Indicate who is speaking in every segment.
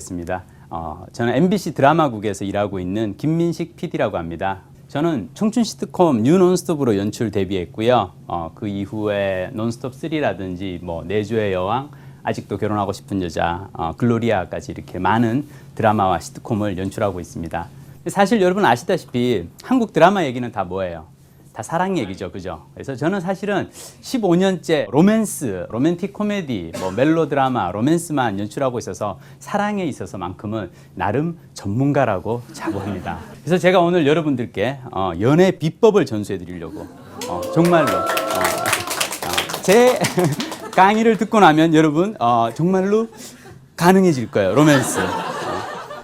Speaker 1: 뵙겠습니다. 어, 저는 MBC 드라마국에서 일하고 있는 김민식 PD라고 합니다. 저는 청춘 시트콤 뉴 논스톱으로 연출 데뷔했고요. 어, 그 이후에 논스톱 3라든지 뭐 내조의 여왕, 아직도 결혼하고 싶은 여자, 어, 글로리아까지 이렇게 많은 드라마와 시트콤을 연출하고 있습니다. 사실 여러분 아시다시피 한국 드라마 얘기는 다 뭐예요? 다 사랑 얘기죠, 그죠? 그래서 저는 사실은 15년째 로맨스, 로맨틱 코미디, 뭐 멜로 드라마, 로맨스만 연출하고 있어서 사랑에 있어서만큼은 나름 전문가라고 자부합니다. 그래서 제가 오늘 여러분들께 어, 연애 비법을 전수해 드리려고 어, 정말로 어, 어, 제 강의를 듣고 나면 여러분 어, 정말로 가능해질 거예요, 로맨스.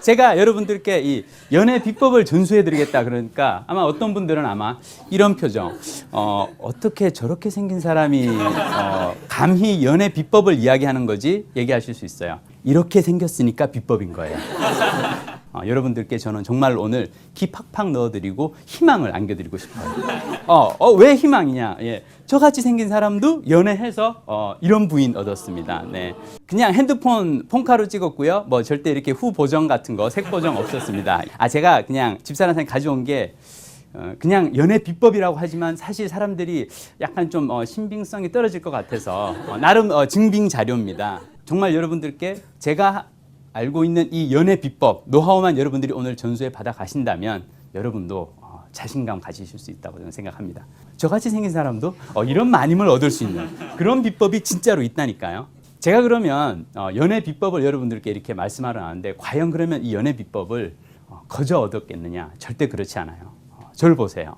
Speaker 1: 제가 여러분들께 이 연애 비법을 전수해 드리겠다 그러니까 아마 어떤 분들은 아마 이런 표정 어, 어떻게 저렇게 생긴 사람이 어, 감히 연애 비법을 이야기하는 거지? 얘기하실 수 있어요. 이렇게 생겼으니까 비법인 거예요 어, 여러분들께 저는 정말 오늘 기 팍팍 넣어드리고 희망을 안겨드리고 싶어요. 어, 어, 왜 희망이냐? 예, 저같이 생긴 사람도 연애해서 어, 이런 부인 얻었습니다. 네, 그냥 핸드폰 폰카로 찍었고요. 뭐 절대 이렇게 후 보정 같은 거, 색 보정 없었습니다. 아, 제가 그냥 집사람한테 가져온 게 어, 그냥 연애 비법이라고 하지만 사실 사람들이 약간 좀 어, 신빙성이 떨어질 것 같아서 어, 나름 어, 증빙 자료입니다. 정말 여러분들께 제가 알고 있는 이 연애 비법, 노하우만 여러분들이 오늘 전수해 받아 가신다면 여러분도 어, 자신감 가지실 수 있다고 저는 생각합니다. 저같이 생긴 사람도 어, 이런 마님을 얻을 수 있는 그런 비법이 진짜로 있다니까요. 제가 그러면 어, 연애 비법을 여러분들께 이렇게 말씀하러 나왔는데 과연 그러면 이 연애 비법을 어, 거저 얻었겠느냐? 절대 그렇지 않아요. 어, 저를 보세요.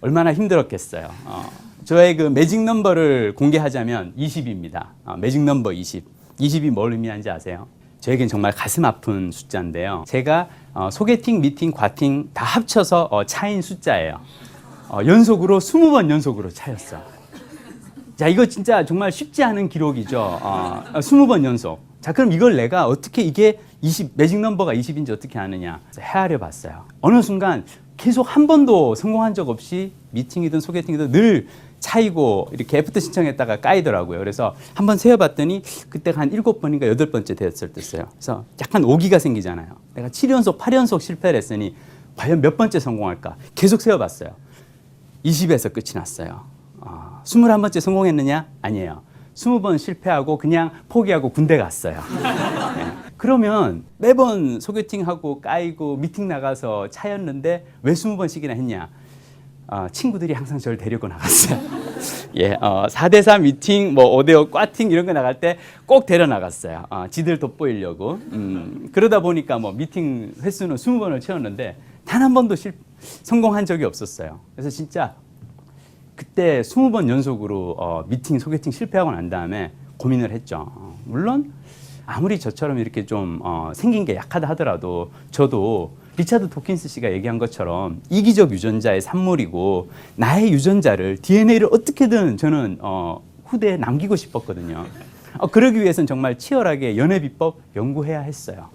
Speaker 1: 얼마나 힘들었겠어요. 어, 저의 그 매직 넘버를 공개하자면 20입니다. 어, 매직 넘버 20. 20이 뭘 의미하는지 아세요? 저에겐 정말 가슴 아픈 숫자인데요. 제가 어, 소개팅, 미팅, 과팅 다 합쳐서 어, 차인 숫자예요. 어, 연속으로 20번 연속으로 차였어. 자, 이거 진짜 정말 쉽지 않은 기록이죠. 어, 20번 연속. 자, 그럼 이걸 내가 어떻게 이게 20, 매직 넘버가 20인지 어떻게 아느냐. 헤아려 봤어요. 어느 순간 계속 한 번도 성공한 적 없이 미팅이든 소개팅이든 늘 차이고 이렇게 애프터 신청했다가 까이더라고요. 그래서 한번 세어봤더니 그때가 한 일곱 번인가 여덟 번째 됐을 때였어요. 그래서 약간 오기가 생기잖아요. 내가 7연속, 8연속 실패를 했으니 과연 몇 번째 성공할까? 계속 세어봤어요. 20에서 끝이 났어요. 어, 21번째 성공했느냐? 아니에요. 20번 실패하고 그냥 포기하고 군대 갔어요. 네. 그러면 매번 소개팅하고 까이고 미팅 나가서 차였는데 왜 20번씩이나 했냐? 어, 친구들이 항상 저를 데리고 나갔어요. 예, 어, 4대4 미팅, 뭐 5대5 꽈팅 이런 거 나갈 때 꼭 데려 나갔어요. 어, 지들 돋보이려고. 음, 그러다 보니까 뭐 미팅 횟수는 20번을 채웠는데 단 한 번도 실, 성공한 적이 없었어요. 그래서 진짜 그때 20번 연속으로 어, 미팅, 소개팅 실패하고 난 다음에 고민을 했죠. 어, 물론 아무리 저처럼 이렇게 좀 어, 생긴 게 약하다 하더라도 저도 리차드 도킨스 씨가 얘기한 것처럼 이기적 유전자의 산물이고 나의 유전자를 DNA를 어떻게든 저는 어, 후대에 남기고 싶었거든요. 어, 그러기 위해서는 정말 치열하게 연애 비법 연구해야 했어요.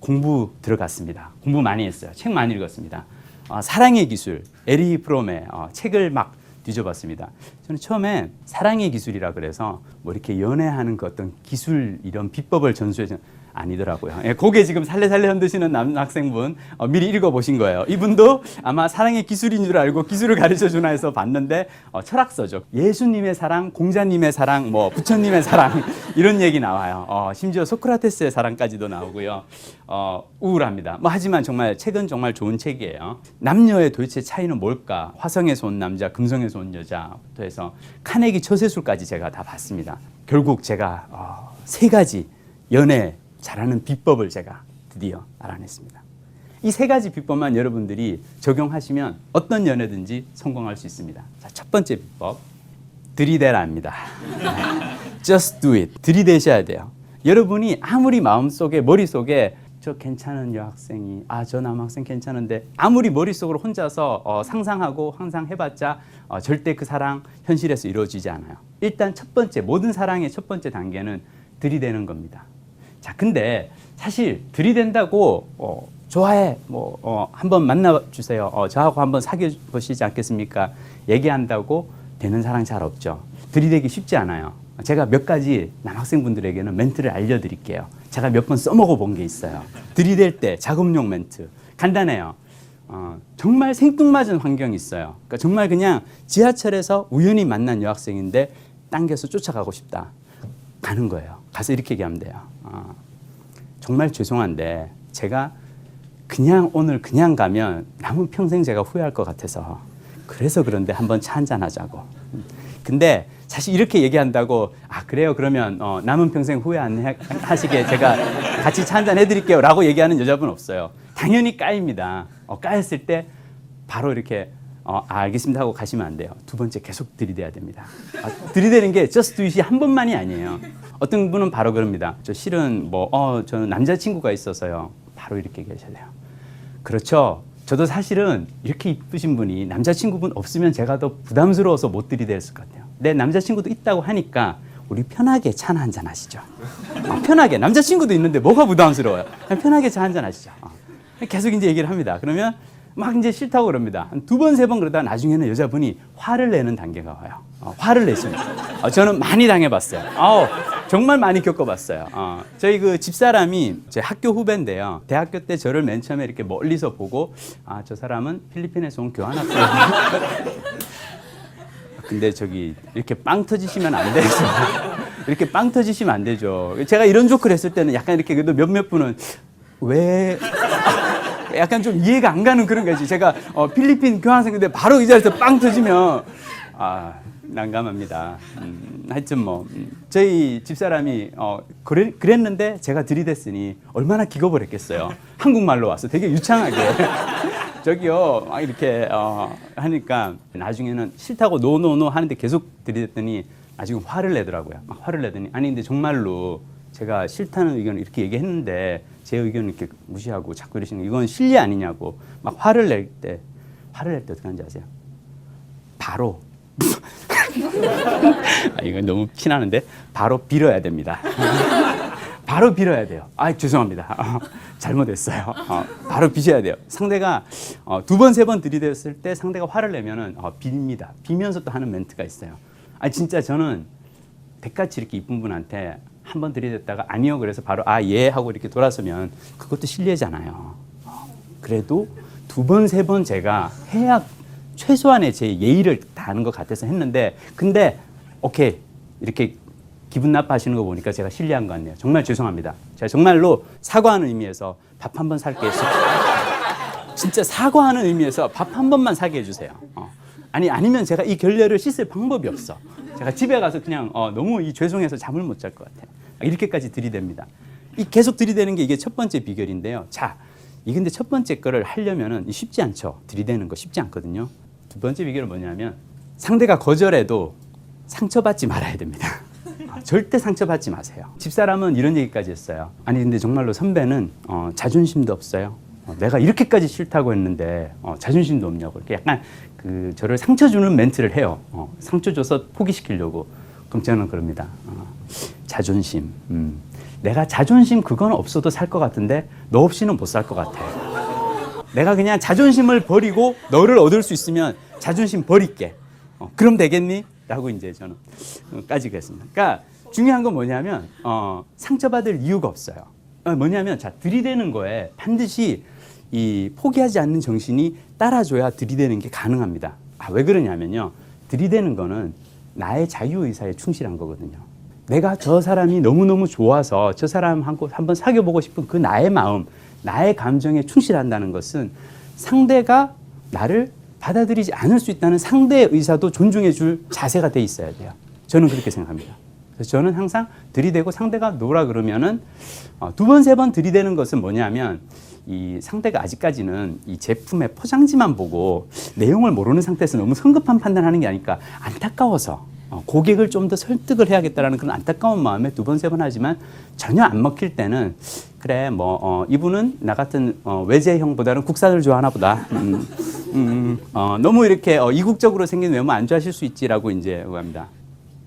Speaker 1: 공부 들어갔습니다. 공부 많이 했어요. 책 많이 읽었습니다. 어, 사랑의 기술, 에리 프롬의 어, 책을 막 뒤져봤습니다. 저는 처음에 사랑의 기술이라 그래서 뭐 이렇게 연애하는 그 어떤 기술 이런 비법을 전수해 준 아니더라고요. 예, 고개 지금 살래살래 흔드시는 남학생분 어, 미리 읽어보신 거예요. 이분도 아마 사랑의 기술인 줄 알고 기술을 가르쳐 주나 해서 봤는데 어, 철학서죠. 예수님의 사랑, 공자님의 사랑, 뭐 부처님의 사랑 이런 얘기 나와요. 어, 심지어 소크라테스의 사랑까지도 나오고요. 어, 우울합니다. 뭐 하지만 정말 책은 정말 좋은 책이에요. 남녀의 도대체 차이는 뭘까? 화성에서 온 남자, 금성에서 온 여자부터 해서 카네기 처세술까지 제가 다 봤습니다. 결국 제가 어, 세 가지 연애 잘하는 비법을 제가 드디어 알아냈습니다. 이 세 가지 비법만 여러분들이 적용하시면 어떤 연애든지 성공할 수 있습니다. 자, 첫 번째 비법. 들이대라입니다. Just do it. 들이대셔야 돼요. 여러분이 아무리 마음속에, 머릿속에 저 괜찮은 여학생이, 아, 저 남학생 괜찮은데, 아무리 머릿속으로 혼자서 어, 상상하고 항상 해봤자 어, 절대 그 사랑 현실에서 이루어지지 않아요. 일단 첫 번째, 모든 사랑의 첫 번째 단계는 들이대는 겁니다. 자, 근데 사실 들이댄다고 어, 좋아해, 뭐 어, 한번 만나 주세요. 어, 저하고 한번 사귀어 보시지 않겠습니까? 얘기한다고 되는 사랑 잘 없죠. 들이대기 쉽지 않아요. 제가 몇 가지 남학생분들에게는 멘트를 알려드릴게요. 제가 몇 번 써먹어 본 게 있어요. 들이댈 때 작업용 멘트 간단해요. 어, 정말 생뚱맞은 환경이 있어요. 그러니까 정말 그냥 지하철에서 우연히 만난 여학생인데 당겨서 쫓아가고 싶다. 가는 거예요. 가서 이렇게 얘기하면 돼요. 어, 정말 죄송한데 제가 그냥 오늘 그냥 가면 남은 평생 제가 후회할 것 같아서 그래서 그런데 한번 차 한잔 하자고. 근데 사실 이렇게 얘기한다고 아 그래요 그러면 어, 남은 평생 후회 안 해- 하시게 제가 같이 차 한잔 해드릴게요라고 얘기하는 여자분 없어요. 당연히 까입니다. 어, 까였을 때 바로 이렇게 어, 아, 알겠습니다 하고 가시면 안 돼요. 두 번째 계속 들이대야 됩니다. 아, 들이대는 게 just do it이 한 번만이 아니에요. 어떤 분은 바로 그럽니다. 저 실은 뭐 어, 저는 남자친구가 있어서요. 바로 이렇게 얘기하셔야 돼요. 그렇죠. 저도 사실은 이렇게 이쁘신 분이 남자친구분 없으면 제가 더 부담스러워서 못 들이댔을 것 같아요. 내 남자친구도 있다고 하니까 우리 편하게 차나 한잔 하시죠. 어, 편하게 남자친구도 있는데 뭐가 부담스러워요? 편하게 차 한잔 하시죠. 어. 계속 이제 얘기를 합니다. 그러면 막 이제 싫다고 그럽니다. 한두번 세 번 그러다가 나중에는 여자분이 화를 내는 단계가 와요. 어, 화를 내십니다. 어, 저는 많이 당해봤어요. 아우, 정말 많이 겪어봤어요. 어, 저희 그 집사람이 제 학교 후배인데요. 대학교 때 저를 맨 처음에 이렇게 멀리서 보고 아, 저 사람은 필리핀에서 온 교환학생. 근데 저기 이렇게 빵 터지시면 안 되죠. 이렇게 빵 터지시면 안 되죠. 제가 이런 조크를 했을 때는 약간 이렇게 그래도 몇몇 분은 왜 약간 좀 이해가 안 가는 그런 거지. 제가 어, 필리핀 교환생인데 바로 이 자리에서 빵 터지면 아 난감합니다. 음, 하여튼 뭐 음, 저희 집사람이 어, 그래, 그랬는데 제가 들이댔으니 얼마나 기겁을 했겠어요. 한국말로 와서 되게 유창하게 저기요 막 이렇게 어, 하니까 나중에는 싫다고 노노노 하는데 계속 들이댔더니 나중에 화를 내더라고요. 막 화를 내더니 아니 근데 정말로 제가 싫다는 의견을 이렇게 얘기했는데 제 의견을 이렇게 무시하고 자꾸 이러시는 거 이건 실리 아니냐고 막 화를 낼 때 화를 낼 때 어떻게 하는지 아세요? 바로 아, 이건 너무 피나는데 바로 빌어야 됩니다. 바로 빌어야 돼요. 아 죄송합니다. 어, 잘못했어요. 어, 바로 비셔야 돼요. 상대가 어, 두 번 세 번 들이댔을 때 상대가 화를 내면은 어, 빕니다. 비면서 또 하는 멘트가 있어요. 아 진짜 저는 백같이 이렇게 이쁜 분한테 한 번 들이댔다가 아니요 그래서 바로 아 예 하고 이렇게 돌아서면 그것도 실례잖아요. 어, 그래도 두 번 세 번 제가 해야 최소한의 제 예의를 다하는 것 같아서 했는데 근데 오케이 이렇게 기분 나빠하시는 거 보니까 제가 실례한 것 같네요. 정말 죄송합니다. 제가 정말로 사과하는 의미에서 밥 한 번 살게 했어요. 진짜 사과하는 의미에서 밥 한 번만 사게 해주세요. 어. 아니 아니면 제가 이 결례를 씻을 방법이 없어. 제가 집에 가서 그냥 어, 너무 이 죄송해서 잠을 못 잘 것 같아. 이렇게까지 들이댑니다. 이 계속 들이대는 게 이게 첫 번째 비결인데요. 자, 이 근데 첫 번째 거를 하려면은 쉽지 않죠. 들이대는 거 쉽지 않거든요. 두 번째 비결은 뭐냐면 상대가 거절해도 상처받지 말아야 됩니다. 아, 절대 상처받지 마세요. 집사람은 이런 얘기까지 했어요. 아니 근데 정말로 선배는 어, 자존심도 없어요. 어, 내가 이렇게까지 싫다고 했는데 어, 자존심도 없냐고 이렇게 약간 그 저를 상처 주는 멘트를 해요. 어, 상처 줘서 포기시키려고. 그럼 저는 그럽니다. 어, 자존심. 음, 내가 자존심 그건 없어도 살 것 같은데 너 없이는 못 살 것 같아. 내가 그냥 자존심을 버리고 너를 얻을 수 있으면 자존심 버릴게. 어, 그럼 되겠니? 라고 이제 저는 어, 까지고 했습니다. 그러니까 중요한 건 뭐냐면 어, 상처받을 이유가 없어요. 어, 뭐냐면 자 들이대는 거에 반드시 이 포기하지 않는 정신이 따라줘야 들이대는 게 가능합니다. 아, 왜 그러냐면요. 들이대는 거는 나의 자유의사에 충실한 거거든요. 내가 저 사람이 너무너무 좋아서 저 사람 한번 사귀어보고 싶은 그 나의 마음, 나의 감정에 충실한다는 것은 상대가 나를 받아들이지 않을 수 있다는 상대의 의사도 존중해 줄 자세가 돼 있어야 돼요. 저는 그렇게 생각합니다. 그래서 저는 항상 들이대고 상대가 노라 그러면은 어, 두 번, 세 번 들이대는 것은 뭐냐면 이 상대가 아직까지는 이 제품의 포장지만 보고 내용을 모르는 상태에서 너무 성급한 판단하는 게 아닐까 안타까워서 어, 고객을 좀 더 설득을 해야겠다라는 그런 안타까운 마음에 두 번, 세 번 하지만 전혀 안 먹힐 때는 그래 뭐 어, 이분은 나 같은 어, 외제형보다는 국산을 좋아하나 보다. 음, 음, 어, 너무 이렇게 어, 이국적으로 생긴 외모 안 좋아하실 수 있지라고 이제 합니다.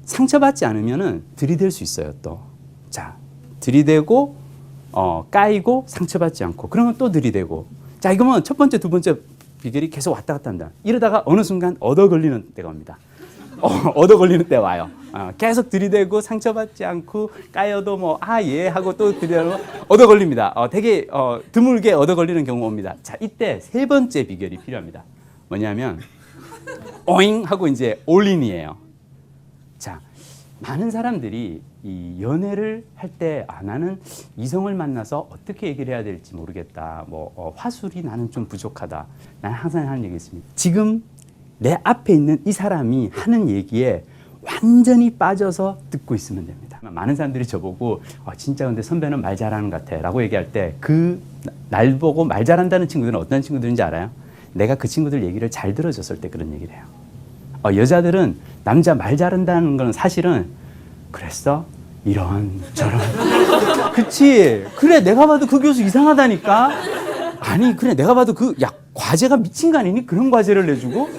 Speaker 1: 상처받지 않으면은 들이댈 수 있어요 또. 자 들이대고 어, 까이고 상처받지 않고 그러면 또 들이대고. 자 이거면 첫 번째 두 번째 비결이 계속 왔다 갔다 한다. 이러다가 어느 순간 얻어 걸리는 때가 옵니다. 어, 얻어 걸리는 때 와요. 어, 계속 들이대고 상처받지 않고 까여도 뭐 아 예 하고 또 들이대고 얻어 걸립니다. 어, 되게 어, 드물게 얻어 걸리는 경우가 옵니다. 자 이때 세 번째 비결이 필요합니다. 뭐냐면 오잉 하고 이제 올인이에요. 자 많은 사람들이 이 연애를 할 때 아, 나는 이성을 만나서 어떻게 얘기를 해야 될지 모르겠다. 뭐 어, 화술이 나는 좀 부족하다. 나는 항상 하는 얘기 있습니다. 지금 내 앞에 있는 이 사람이 하는 얘기에 완전히 빠져서 듣고 있으면 됩니다. 많은 사람들이 저보고 아, 진짜 근데 선배는 말 잘하는 것 같아 라고 얘기할 때 그 날 보고 말 잘한다는 친구들은 어떤 친구들인지 알아요? 내가 그 친구들 얘기를 잘 들어줬을 때 그런 얘기를 해요. 어, 여자들은 남자 말 잘한다는 건 사실은 그랬어? 이런 저런. 그치? 그래 내가 봐도 그 교수 이상하다니까. 아니 그래 내가 봐도 그 야 과제가 미친 거 아니니? 그런 과제를 내주고?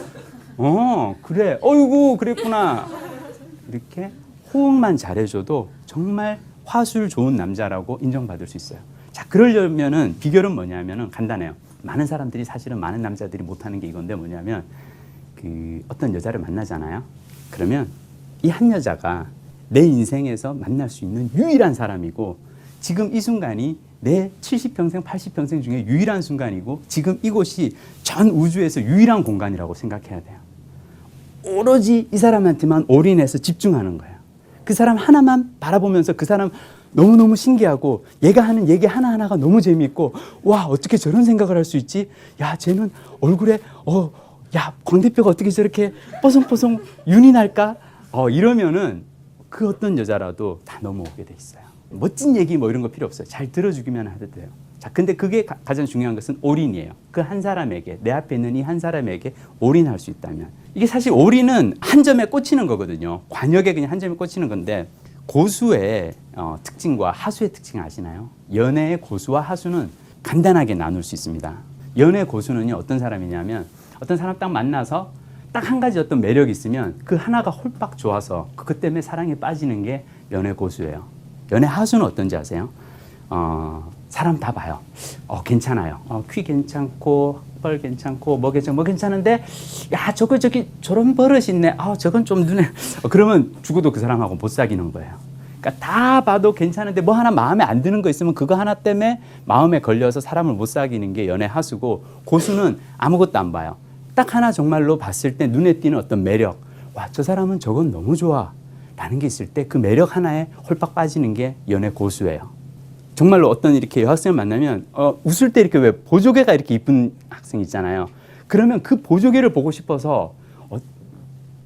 Speaker 1: 어 그래. 어이구 그랬구나. 이렇게 호응만 잘해줘도 정말 화술 좋은 남자라고 인정받을 수 있어요. 자 그러려면은 비결은 뭐냐면은 간단해요. 많은 사람들이 사실은 많은 남자들이 못하는 게 이건데 뭐냐면 그 어떤 여자를 만나잖아요. 그러면 이 한 여자가 내 인생에서 만날 수 있는 유일한 사람이고 지금 이 순간이 내 70평생, 80평생 중에 유일한 순간이고 지금 이곳이 전 우주에서 유일한 공간이라고 생각해야 돼요. 오로지 이 사람한테만 올인해서 집중하는 거예요. 그 사람 하나만 바라보면서 그 사람 너무너무 신기하고 얘가 하는 얘기 하나하나가 너무 재미있고 와 어떻게 저런 생각을 할 수 있지? 야 쟤는 얼굴에 어 야 광대뼈가 어떻게 저렇게 뽀송뽀송 윤이 날까? 어 이러면은 그 어떤 여자라도 다 넘어오게 돼 있어요. 멋진 얘기 뭐 이런 거 필요 없어요. 잘 들어주기만 해도 돼요. 자, 근데 그게 가, 가장 중요한 것은 올인이에요. 그 한 사람에게 내 앞에 있는 이 한 사람에게 올인할 수 있다면 이게 사실 올인은 한 점에 꽂히는 거거든요. 관역에 그냥 한 점에 꽂히는 건데 고수의 어, 특징과 하수의 특징 아시나요? 연애의 고수와 하수는 간단하게 나눌 수 있습니다. 연애 고수는요 어떤 사람이냐면 어떤 사람 딱 만나서 딱 한 가지 어떤 매력이 있으면 그 하나가 홀딱 좋아서 그것 때문에 사랑에 빠지는 게 연애 고수예요. 연애 하수는 어떤지 아세요? 어, 사람 다 봐요. 어, 괜찮아요. 어, 귀 괜찮고, 뻘 괜찮고, 뭐 괜찮고, 뭐 괜찮은데, 야, 저거 저기 저런 버릇 있네. 아, 저건 좀 눈에. 어, 그러면 죽어도 그 사람하고 못 사귀는 거예요. 그러니까 다 봐도 괜찮은데 뭐 하나 마음에 안 드는 거 있으면 그거 하나 때문에 마음에 걸려서 사람을 못 사귀는 게 연애 하수고 고수는 아무것도 안 봐요. 딱 하나 정말로 봤을 때 눈에 띄는 어떤 매력. 와, 저 사람은 저건 너무 좋아. 라는 게 있을 때 그 매력 하나에 홀딱 빠지는 게 연애 고수예요. 정말로 어떤 이렇게 여학생을 만나면 어, 웃을 때 이렇게 왜 보조개가 이렇게 이쁜 학생 있잖아요. 그러면 그 보조개를 보고 싶어서 어,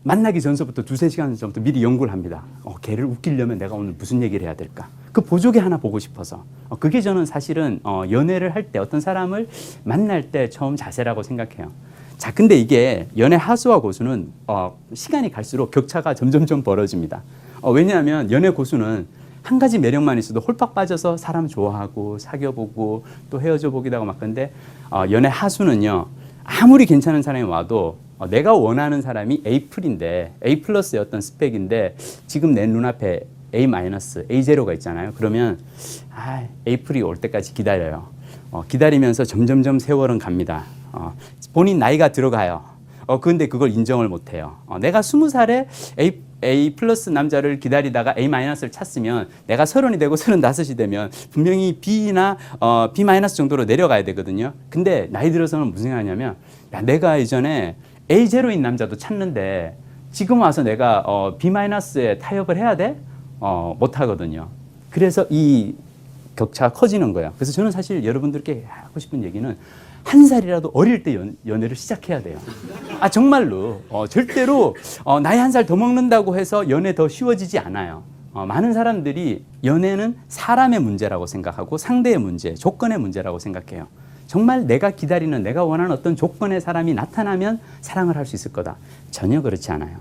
Speaker 1: 만나기 전서부터 두세 시간 전부터 미리 연구를 합니다. 어, 걔를 웃기려면 내가 오늘 무슨 얘기를 해야 될까? 그 보조개 하나 보고 싶어서. 어, 그게 저는 사실은 어, 연애를 할 때 어떤 사람을 만날 때 처음 자세라고 생각해요. 자, 근데 이게 연애 하수와 고수는 어, 시간이 갈수록 격차가 점점점 벌어집니다. 어, 왜냐하면 연애 고수는 한 가지 매력만 있어도 홀딱 빠져서 사람 좋아하고 사귀어보고 또 헤어져 보기도 하고 막 그런데 어, 연애 하수는요 아무리 괜찮은 사람이 와도 어, 내가 원하는 사람이 A 풀인데 A 플러스의 어떤 스펙인데 지금 내 눈앞에 A 마이너스 A 제로가 있잖아요. 그러면 아, A 풀이 올 때까지 기다려요. 어, 기다리면서 점점점 세월은 갑니다. 어, 본인 나이가 들어가요. 어, 근데 그걸 인정을 못 해요. 어, 내가 스무 살에 A, A 플러스 남자를 기다리다가 A 마이너스를 찾으면 내가 서른이 되고 서른다섯이 되면 분명히 B나 어, B 마이너스 정도로 내려가야 되거든요. 근데 나이 들어서는 무슨 생각하냐면 야, 내가 이전에 A 제로인 남자도 찾는데 지금 와서 내가 어, B 마이너스에 타협을 해야 돼? 어, 못 하거든요. 그래서 이 격차가 커지는 거예요. 그래서 저는 사실 여러분들께 하고 싶은 얘기는 한 살이라도 어릴 때 연, 연애를 시작해야 돼요. 아 정말로 어, 절대로 어, 나이 한 살 더 먹는다고 해서 연애 더 쉬워지지 않아요. 어, 많은 사람들이 연애는 사람의 문제라고 생각하고 상대의 문제, 조건의 문제라고 생각해요. 정말 내가 기다리는 내가 원하는 어떤 조건의 사람이 나타나면 사랑을 할 수 있을 거다. 전혀 그렇지 않아요.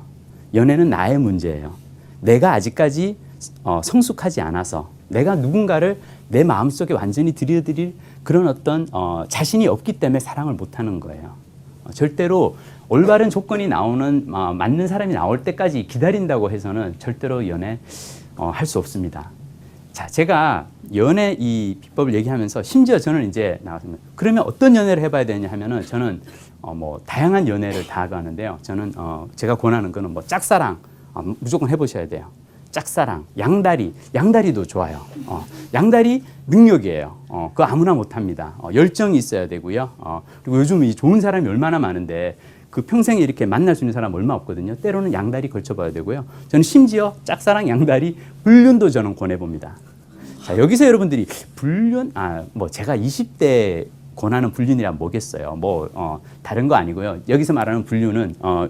Speaker 1: 연애는 나의 문제예요. 내가 아직까지 어, 성숙하지 않아서 내가 누군가를 내 마음속에 완전히 들여드릴 그런 어떤 어, 자신이 없기 때문에 사랑을 못하는 거예요. 어, 절대로 올바른 조건이 나오는 어, 맞는 사람이 나올 때까지 기다린다고 해서는 절대로 연애 어, 할 수 없습니다. 자, 제가 연애 이 비법을 얘기하면서 심지어 저는 이제 나왔습니다. 그러면 어떤 연애를 해봐야 되냐 하면은 저는 어, 뭐 다양한 연애를 다 하는데요. 저는 어, 제가 권하는 거는 뭐 짝사랑 어, 무조건 해보셔야 돼요. 짝사랑, 양다리, 양다리도 좋아요. 어, 양다리 능력이에요. 어, 그거 아무나 못합니다. 어, 열정이 있어야 되고요. 어, 그리고 요즘 이 좋은 사람이 얼마나 많은데 그 평생에 이렇게 만날 수 있는 사람 얼마 없거든요. 때로는 양다리 걸쳐봐야 되고요. 저는 심지어 짝사랑, 양다리, 불륜도 저는 권해봅니다. 자 여기서 여러분들이 불륜, 아 뭐 제가 20대 권하는 불륜이란 뭐겠어요? 뭐 어, 다른 거 아니고요. 여기서 말하는 불륜은 어,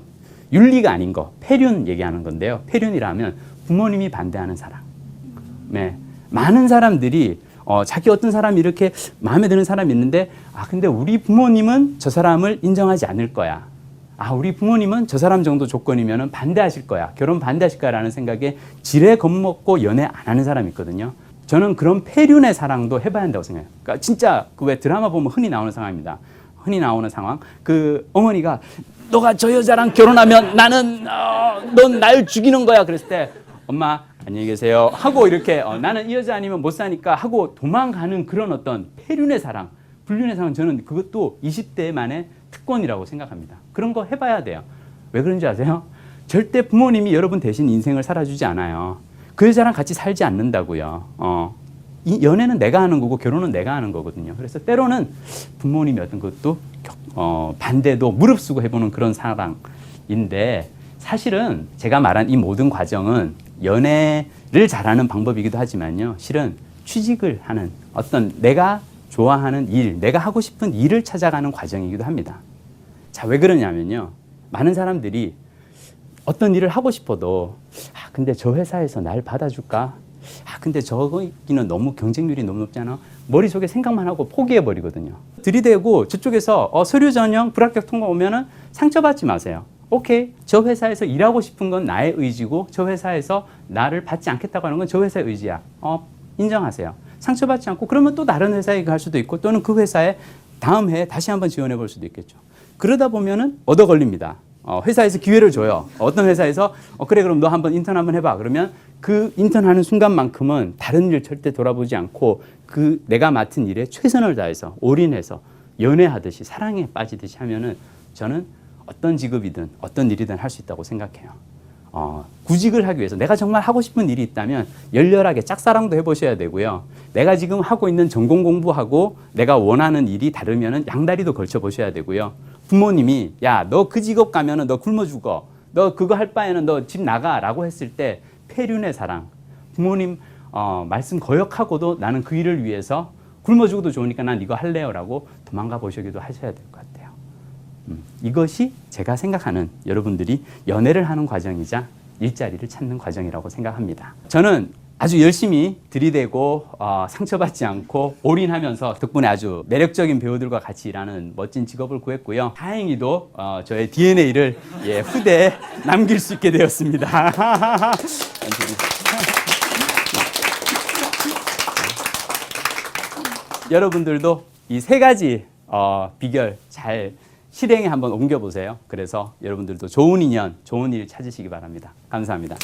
Speaker 1: 윤리가 아닌 거, 폐륜 얘기하는 건데요. 폐륜이라면 부모님이 반대하는 사랑. 네. 많은 사람들이 어, 자기 어떤 사람이 이렇게 마음에 드는 사람이 있는데 아 근데 우리 부모님은 저 사람을 인정하지 않을 거야. 아 우리 부모님은 저 사람 정도 조건이면 반대하실 거야. 결혼 반대하실 거야라는 생각에 지레 겁먹고 연애 안 하는 사람이 있거든요. 저는 그런 폐륜의 사랑도 해봐야 한다고 생각해요. 그러니까 진짜 그 왜 드라마 보면 흔히 나오는 상황입니다. 흔히 나오는 상황. 그 어머니가 너가 저 여자랑 결혼하면 나는 어, 넌 날 죽이는 거야. 그랬을 때 엄마 안녕히 계세요 하고 이렇게 어, 나는 이 여자 아니면 못 사니까 하고 도망가는 그런 어떤 폐륜의 사랑, 불륜의 사랑 저는 그것도 20대만의 특권이라고 생각합니다. 그런 거 해봐야 돼요. 왜 그런지 아세요? 절대 부모님이 여러분 대신 인생을 살아주지 않아요. 그 여자랑 같이 살지 않는다고요. 어. 이 연애는 내가 하는 거고 결혼은 내가 하는 거거든요. 그래서 때로는 부모님이 어떤 것도 격- 어, 반대도 무릅쓰고 해보는 그런 사랑인데 사실은 제가 말한 이 모든 과정은 연애를 잘하는 방법이기도 하지만요. 실은 취직을 하는 어떤 내가 좋아하는 일, 내가 하고 싶은 일을 찾아가는 과정이기도 합니다. 자, 왜 그러냐면요. 많은 사람들이 어떤 일을 하고 싶어도 아 근데 저 회사에서 날 받아줄까? 아 근데 저기는 너무 경쟁률이 너무 높잖아. 머릿속에 생각만 하고 포기해 버리거든요. 들이대고 저쪽에서 어, 서류 전형 불합격 통과 오면은 상처받지 마세요. 오케이 저 회사에서 일하고 싶은 건 나의 의지고 저 회사에서 나를 받지 않겠다고 하는 건 저 회사의 의지야. 어 인정하세요. 상처받지 않고 그러면 또 다른 회사에 갈 수도 있고 또는 그 회사에 다음 해에 다시 한번 지원해 볼 수도 있겠죠. 그러다 보면은 얻어 걸립니다. 어, 회사에서 기회를 줘요. 어떤 회사에서 어, 그래 그럼 너 한번 인턴 한번 해봐. 그러면 그 인턴 하는 순간만큼은 다른 일 절대 돌아보지 않고 그 내가 맡은 일에 최선을 다해서 올인해서 연애하듯이 사랑에 빠지듯이 하면은 저는 어떤 직업이든 어떤 일이든 할 수 있다고 생각해요. 어, 구직을 하기 위해서 내가 정말 하고 싶은 일이 있다면 열렬하게 짝사랑도 해보셔야 되고요. 내가 지금 하고 있는 전공 공부하고 내가 원하는 일이 다르면은 양다리도 걸쳐 보셔야 되고요. 부모님이 야 너 그 직업 가면은 너 굶어 죽어. 너 그거 할 바에는 너 집 나가 라고 했을 때 폐륜의 사랑. 부모님 어, 말씀 거역하고도 나는 그 일을 위해서 굶어 죽어도 좋으니까 난 이거 할래요 라고 도망가 보시기도 하셔야 될 것 같아요. 음, 이것이 제가 생각하는 여러분들이 연애를 하는 과정이자 일자리를 찾는 과정이라고 생각합니다. 저는 아주 열심히 들이대고 어, 상처받지 않고 올인하면서 덕분에 아주 매력적인 배우들과 같이 일하는 멋진 직업을 구했고요. 다행히도 어, 저의 DNA를 예, 후대에 남길 수 있게 되었습니다. 여러분들도 이 세 가지 어, 비결 잘 실행에 한번 옮겨보세요. 그래서 여러분들도 좋은 인연, 좋은 일 찾으시기 바랍니다. 감사합니다.